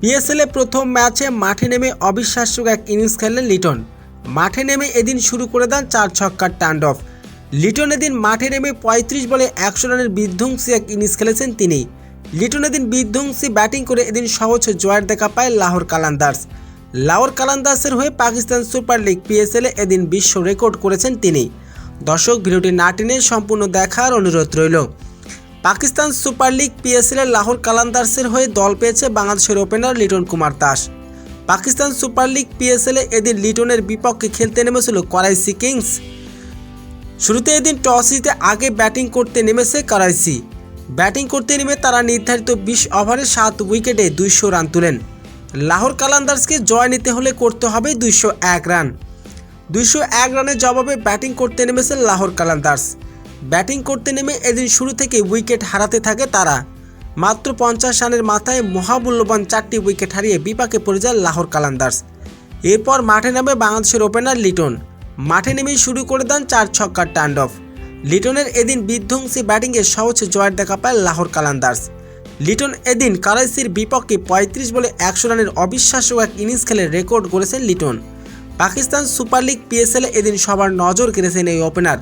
PSL প্রথম ম্যাচে মাঠে নেমে অবিশ্বাস্য এক ইনিংস খেললেন লিটন। মাঠে নেমে এদিন শুরু করে দেন চার ছক্কার টান্ডফ লিটন এদিন মাঠে নেমে পঁয়ত্রিশ বলে একশো রানের বিধ্বংসী এক ইনিংস খেলেছেন তিনি। লিটন এদিন বিধ্বংসী ব্যাটিং করে এদিন সহজ জয়ের দেখা পায় লাহোর কালান্দার্স। লাহোর কালান্দার্সের হয়ে পাকিস্তান সুপার লিগ পিএসএল এদিন বিশ্ব রেকর্ড করেছেন তিনি। দর্শক, ভিডিওটি না টেনে সম্পূর্ণ দেখার অনুরোধ রইল। পাকিস্তান সুপার লিগ পিএসএল এর লাহোর কালান্দার্সের হয়ে দল পেয়েছে বাংলাদেশের opener Liton Kumar Das. Pakistan super league PSL এদিন লিটনের বিপক্ষে খেলতে নেমেছিল করাইসি কিংস। শুরুতে এদিন টস জিতে আগে ব্যাটিং করতে নেমেছে করাইসি ব্যাটিং করতে নেমে তারা নির্ধারিত বিশ ওভারে সাত উইকেটে দুইশো রান তুলেন। লাহোর কালান্দার্সকে জয় নিতে হলে করতে হবে দুইশো এক রান। দুইশো এক রানের জবাবে ব্যাটিং করতে নেমেছে লাহোর কালান্দার্স। ব্যাটিং করতে নেমে এদিন শুরু থেকে উইকেট হারাতে থাকে তারা। মাত্র পঞ্চাশ রানের মাথায় মহামূল্যবান চারটি উইকেট হারিয়ে বিপাকে পড়ে যায় লাহোর কালান্দার্স। এরপর মাঠে নামে বাংলাদেশের ওপেনার লিটন। মাঠে নেমেই শুরু করে দেন চার ছক্কার টান্ডফ। লিটনের এদিন বিধ্বংসী ব্যাটিংয়ে সহজ জয়ের দেখা পায় লাহোর কালান্দার্স। লিটন এদিন কারাইসির বিপক্ষে পঁয়ত্রিশ বলে একশো রানের অবিশ্বাস্য এক ইনিংস খেলে রেকর্ড করেছেন Liton. Pakistan super league PSL এদিন সবার নজর কেড়েছেন এই ওপেনার।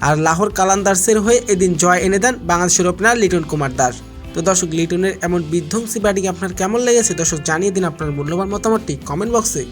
আর লাহোর কালান্দার্সের হয়ে এদিন জয় এনে দেন বাংলাদেশের ওপেনার লিটন কুমার দাস। তো দর্শক, লিটনের এমন বিধ্বংসী ব্যাটিং আপনার কেমন লেগেছে? দর্শক, জানিয়ে দিন আপনার মূল্যবান মতামতটি কমেন্ট বক্সে